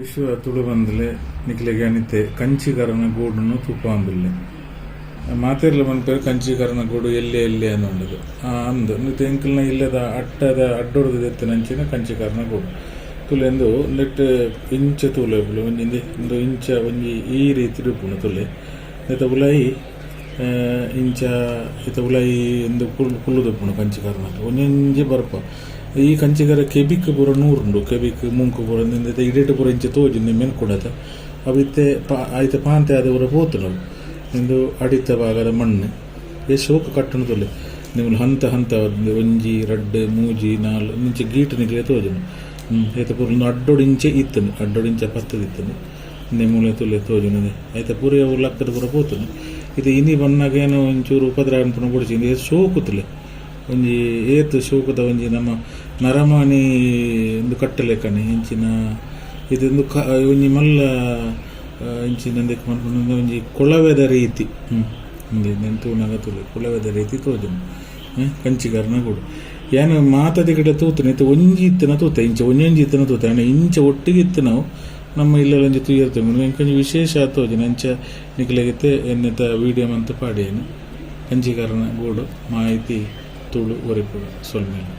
ವಿಶ್ವ ತುಳು ಬಂದಲೆ ನಿಕ್ಲೆಗೆ ಅನಿತೆ ಕಂಚಿಕರನ ಗೂಡನ್ನು ತುಪ್ಪ ಅಂದಿಲ್ಲೆ. ಮಾತೆರ್ಲ ಮನ್ಪೇರು ಕಂಚಿಕರನ ಗೂಡು ಎಲ್ಲಿ ಎಲ್ಲಿ ಅನ್ನೋದು ಅಂದು ನಿತ್ತೆ ಎಂಕಲ್ನ ಇಲ್ಲದ ಅಟ್ಟದ ಅಡ್ಡೊಡ್ದು ಎತ್ತಿನಂಚಿನ ಕಂಚಿಕರನ ಗೂಡು. ತುಲೆಂದು ನೆಟ್ ಇಂಚ ತೂಲೆ ಉಪ್ಪುಲು ಒಂಜಿ ಒಂದು ಇಂಚ, ಒಂಜಿ ಈ ರೀತಿ ಉಪ್ಪುನು ತುಲೆ ನೆತ್ತ ಉಲಾಯಿ ಇಂಚ, ಇತ್ತ ಉಲಾಯಿ ಒಂದು ಕುಲ್ ಕುಲ್ಲುದುಪ್ಪುನು ಕಂಚಿಕರನ. ಒಂಜೊಂಜಿ ಬರ್ಪ. ಈ ಕಂಚಿಗರ ಕೆಬಿಕ್ ಪೂರ ನೂರುಂಡು, ಕೆಬಿಕ್ ಮುಂಕು ಪೂರ ನಿಂದ ಇಡೇಟ್ ಪೂರ ಇಂಚ ತೋಜಿ ಮೆನ್ ಕೊಡತ ಅವಿತ್ತೆ ಪಾ, ಆಯ್ತ ಪಾಂತೆ ಆದ ಪೂರ ಪೋತು ನಾವು. ಇಂದು ಅಡಿತ ಭಾಗದ ಮಣ್ಣು. ಏ ಶೋಕ ಕಟ್ಟಣ ತೊಲೆ. ನೀವು ಹಂತ ಹಂತ ಒಂಜಿ, ರಡ್ಡ್, ಮೂಜಿ ನಾಲ್ ಇಂಚೆ ಗೀಟ್ ನಿಕ್ಲೆ ತೋಜನು. ಐತ ಪೂರ ಒಂದು ಅಡ್ಡೋಡು ಇಂಚೆ ಇತ್ತನು, ಅಡ್ಡೋಡು ಇಂಚೆ ಪತ್ತದ ಇತ್ತನು. ನೆಮ್ಮೂಲೆ ತುಲೆ ತೋಜನದೆ ಆಯ್ತ ಪೂರ ಅವು ಲಕ್ಕದ ಪೂರ ಪೋತನು. ಇದು ಇನಿ ಬನ್ನಾಗ ಏನೋ ಒಂಚೂರು ಉಪದ್ರ ಅನ್ಪುನ ಕೊಡಿಸಿ ಶೋಕುತ್ತಲೆ ಒಂಜಿ ಏತ್ ಶೋಕದ ಒಂಜಿ ನಮ್ಮ ನರಮಾಣಿ ಒಂದು ಕಟ್ಟಲೆಕ್ಕನೆ ಇಂಚಿನ ಇದೊಂದು ಕ ಒಂಜಿ ಮಲ್ಲ ಇಂಚಿನ ಮನ್ಪುನ ಒಂಜಿ ಕೊಳವೆದ ರೀತಿ ಹ್ಞೂ ನೆಂತು ನಗತುಲೆ ಕೊಳವೆದ ರೀತಿ ತೋಜನು ಕಂಚಿಗಾರನ ಕೂಡ ಏನು ಮಾತದಿ ಕಡೆ ತೂತನ ಇತ್ತು ಒಂಜಿ ಇತ್ತನ ತೂತ, ಇಂಚ ಒಂಜೊಂಜಿ ಇತ್ತನ ತೂತ ಅಣ್ಣ ಇಂಚ ಒಟ್ಟಿಗೆ ಇತ್ತು ನಾವು, ನಮ್ಮ ಇಲ್ಲೆಲ್ಲ ಒಂಜಿ ತುಯ್ಯರ್ತೇವೆ. ಕೊಂಚ ವಿಶೇಷ ತೋಜನ, ಅಂಚ ನಿಕ್ಲೆಗಿತ್ತೆ ಎನ್ನೆತ್ತ ವಿಡಿಯೋ ಮಂತ ಪಾಡಿಯೇನು. ಕಂಚಿಗಾರನ ಗೂಡು, ಮಾಹಿತಿ தொழு உரைப்பு சொல்வேன்.